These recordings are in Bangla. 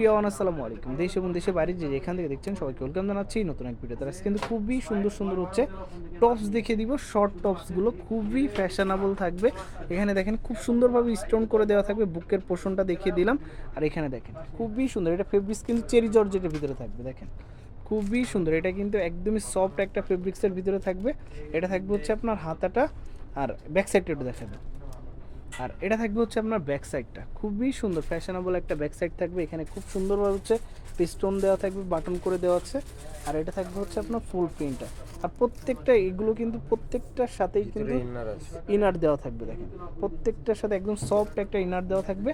প্রিয়ান আলাইকুম। দেশ এবং বাইরে যে থেকে দেখছেন সবাইকে নতুন এক তারা কিন্তু খুবই সুন্দর সুন্দর হচ্ছে টপস দেখিয়ে শর্ট খুবই ফ্যাশনেবল থাকবে। এখানে দেখেন খুব স্টোন করে দেওয়া থাকবে। বুকের পোষণটা দেখিয়ে দিলাম। আর এখানে দেখেন, খুবই সুন্দর। এটা ফেব্রিক্স কিন্তু চেরি জর্জেটের ভিতরে থাকবে, দেখেন। খুবই সুন্দর। এটা কিন্তু একদমই সফট একটা ফেব্রিক্সের ভিতরে থাকবে। এটা থাকবে হচ্ছে আপনার হাতাটা আর ব্যাক সাইডটা একটু আর এটা থাকবে হচ্ছে আপনার ব্যাক সাইডটা খুবই সুন্দর ফ্যাশনেবল একটা ব্যাক সাইড থাকবে। এখানে খুব সুন্দরভাবে হচ্ছে পিস্টন দেওয়া থাকবে বাটন করে দেওয়া আছে। আর এটা থাকবে হচ্ছে আপনার ফুল প্রিন্টটা আর প্রত্যেকটা এগুলো কিন্তু প্রত্যেকটার সাথেই কিন্তু ইনার দেওয়া থাকবে দেখেন। প্রত্যেকটার সাথে একদম সফট একটা ইনার দেওয়া থাকবে।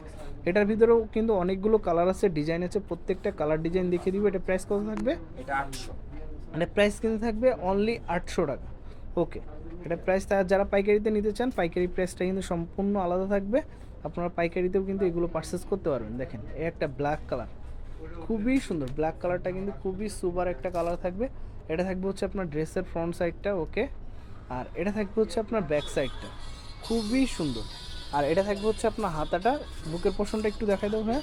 এটার ভিতরেও কিন্তু অনেকগুলো কালার আছে ডিজাইন আছে। প্রত্যেকটা কালার ডিজাইন দেখিয়ে দিব। এটা প্রাইস কত থাকবে? এটা আটশো। মানে প্রাইস কিন্তু থাকবে অনলি আটশো টাকা। ওকে এটা প্রাইস যারা পাইকারিতে নিতে চান, পাইকারি প্রাইসটা কিন্তু সম্পূর্ণ আলাদা থাকবে। আপনারা পাইকারিতেও কিন্তু এগুলো পারচেস করতে পারবেন। দেখেন এ একটা ব্ল্যাক কালার খুবই সুন্দর। ব্ল্যাক কালারটা কিন্তু খুবই সুপার একটা কালার থাকবে। এটা থাকবে হচ্ছে আপনার ড্রেসের ফ্রন্ট সাইডটা ওকে আর এটা থাকবে হচ্ছে আপনার ব্যাক সাইডটা খুবই সুন্দর। আর এটা থাকবে হচ্ছে আপনার হাতাটা। বুকের পোষণটা একটু দেখাই দেবো হ্যাঁ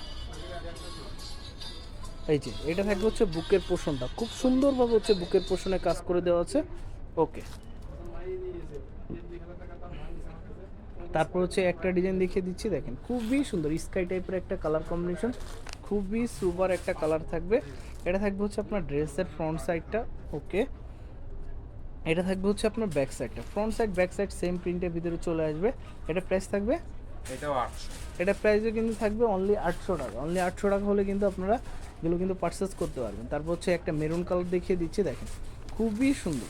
এই যে, এটা থাকবে হচ্ছে বুকের পোষণটা খুব সুন্দরভাবে হচ্ছে বুকের পোষণে কাজ করে দেওয়া আছে। ওকে তারপর হচ্ছে একটা ডিজাইন দেখিয়ে দিচ্ছি দেখেন। খুবই সুন্দর স্কাই টাইপের একটা কালার কম্বিনেশন খুবই সুপার একটা কালার থাকবে। এটা থাকবে হচ্ছে আপনার ড্রেসের ফ্রন্ট সাইডটা ওকে এটা থাকবে হচ্ছে আপনার ব্যাক সাইডটা front side back side same প্রিন্টের ভিতরে চলে আসবে। এটা প্রাইস থাকবে? এটাও আটশো। এটা প্রাইসও কিন্তু থাকবে অনলি আটশো টাকা। অনলি আটশো টাকা হলে কিন্তু আপনারা এগুলো কিন্তু পারচেস করতে পারবেন। তারপর হচ্ছে একটা মেরুন কালার দেখিয়ে দিচ্ছি দেখেন। খুবই সুন্দর।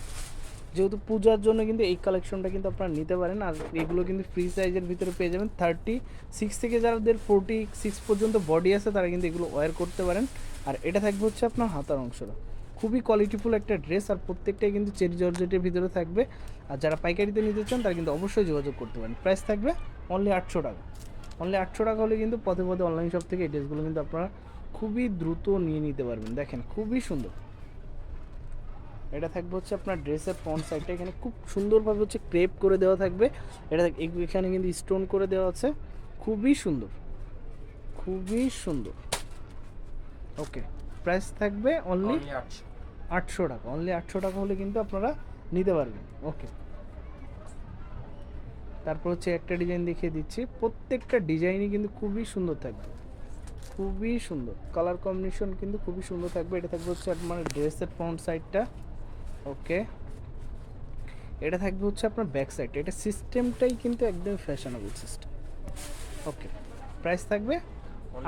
যেহেতু পূজার জন্য কিন্তু এই কালেকশনটা কিন্তু আপনারা নিতে পারেন। আর এগুলো কিন্তু ফ্রি সাইজের ভিতরে পেয়ে যাবেন থার্টি সিক্স থেকে যাদের ফোরটি সিক্স পর্যন্ত বডি আছে, তারা কিন্তু এগুলো ওয়্যার করতে পারেন। আর এটা থাকবে হচ্ছে আপনার হাতার অংশটা। খুবই কোয়ালিটিফুল একটা ড্রেস আর প্রত্যেকটাই কিন্তু চেরি জর্জেটের ভিতরে থাকবে। আর যারা পাইকারিতে নিতে চান, তারা কিন্তু অবশ্যই যোগাযোগ করতে পারেন। প্রাইস থাকবে অনলি আটশো টাকা। অনলি আটশো টাকা হলে কিন্তু পথে পথে অনলাইন শপ থেকে এই ড্রেসগুলো কিন্তু আপনারা খুবই দ্রুত নিয়ে নিতে পারবেন। দেখেন, খুবই সুন্দর। এটা থাকবে হচ্ছে আপনার ড্রেসের ফ্রন্ট সাইডটা এখানে খুব সুন্দরভাবে হচ্ছে ক্রেপ করে দেওয়া থাকবে। এটা এখানে কিন্তু স্টোন করে দেওয়া আছে। খুবই সুন্দর। খুবই সুন্দর। ওকে প্রাইস থাকবে অনলি আটশো। টাকা। অনলি আটশো টাকা হলে কিন্তু আপনারা নিতে পারবেন। ওকে তারপর হচ্ছে একটা ডিজাইন দেখিয়ে দিচ্ছি। প্রত্যেকটা ডিজাইনই কিন্তু খুবই সুন্দর থাকবে। খুবই সুন্দর। কালার কম্বিনেশন কিন্তু খুবই সুন্দর থাকবে। এটা থাকবে হচ্ছে আপনার ড্রেসের ফ্রন্ট সাইডটা ওকে। এটা থাকবে হচ্ছে আপনার ব্যাক সাইড এটা সিস্টেমটাই কিন্তু একদম ফ্যাশনেবল সিস্টেম ওকে প্রাইস থাকবে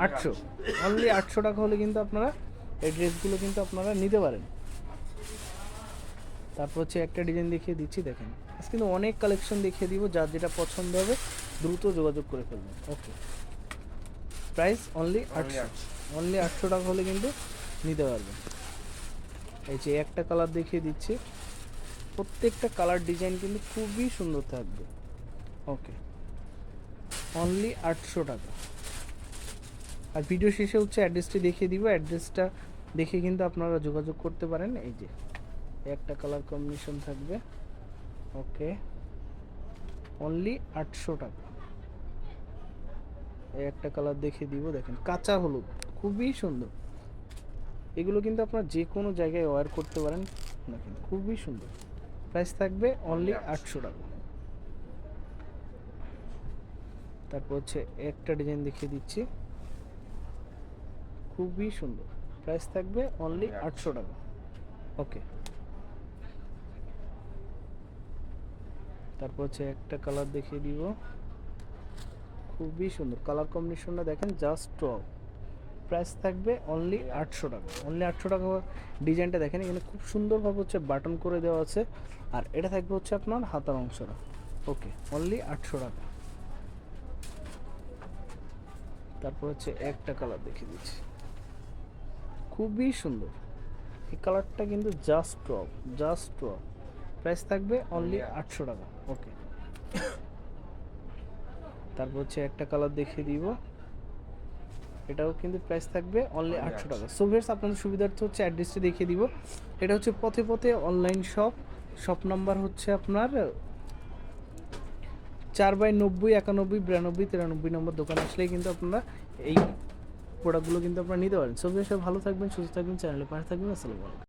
আটশো। অনলি আটশো টাকা হলে কিন্তু আপনারা এই ড্রেসগুলো কিন্তু আপনারা নিতে পারেন। তারপর হচ্ছে একটা ডিজাইন দেখিয়ে দিচ্ছি দেখেন। আজকে কিন্তু অনেক কালেকশন দেখিয়ে দিব যার যেটা পছন্দ হবে দ্রুত যোগাযোগ করে ফেলবেন। ওকে। প্রাইস অনলি আটশো। অনলি আটশো টাকা হলে কিন্তু নিতে পারবেন। এই যে একটা কালার দেখিয়ে দিচ্ছি। প্রত্যেকটা কালার ডিজাইন কিন্তু খুবই সুন্দর থাকবে। ওকে অনলি আটশো টাকা। আর ভিডিও শেষে হচ্ছে অ্যাড্রেসটি দেখিয়ে দিব। অ্যাড্রেসটা দেখে কিন্তু আপনারা যোগাযোগ করতে পারেন। এই যে, একটা কালার কম্বিনেশন থাকবে। ওকে অনলি আটশো টাকা। একটা কালার দেখিয়ে দিব। দেখেন, কাঁচা হলুদ, খুবই সুন্দর। এগুলো কিন্তু আপনারা যে কোনো জায়গায় ওয়্যার করতে পারেন। দেখেন খুবই সুন্দর। প্রাইস থাকবে অনলি আটশো টাকা। তারপর হচ্ছে একটা ডিজাইন দেখিয়ে দিচ্ছি। খুবই সুন্দর। প্রাইস থাকবে অনলি আটশো টাকা। ওকে তারপর হচ্ছে একটা কালার দেখিয়ে দিব। খুবই সুন্দর। কালার কম্বিনেশনটা দেখেন জাস্ট টপ প্রাইস থাকবে অনলি আটশো টাকা। অনলি আটশো টাকা ডিজাইনটা দেখেন, এখানে খুব সুন্দরভাবে হচ্ছে বাটন করে দেওয়া আছে। আর এটা থাকবে হচ্ছে আপনার হাতার অংশটা। ওকে অনলি আটশো টাকা। তারপর হচ্ছে একটা কালার দেখিয়ে দিচ্ছি। খুবই সুন্দর। এই কালারটা কিন্তু just top just top price থাকবে অনলি আটশো টাকা। ওকে তারপর হচ্ছে একটা কালার দেখিয়ে দিব। এটাও কিন্তু প্রাইস থাকবে অনলি আটশো টাকা। সো ভিউয়ার্স আপনাদের সুবিধার্থে হচ্ছে অ্যাড্রেসটি দেখিয়ে দিব। এটা হচ্ছে পথে পথে অনলাইন শপ শপ নাম্বার হচ্ছে আপনার চার বাই নব্বই একানব্বই বিরানব্বই তিরানব্বই নম্বর দোকান আসলেই কিন্তু আপনারা এই প্রোডাক্টগুলো কিন্তু আপনারা নিতে পারেন। সব ভালো থাকবেন সুস্থ থাকবেন চ্যানেলে পাশে থাকবেন। আসসালামু আলাইকুম।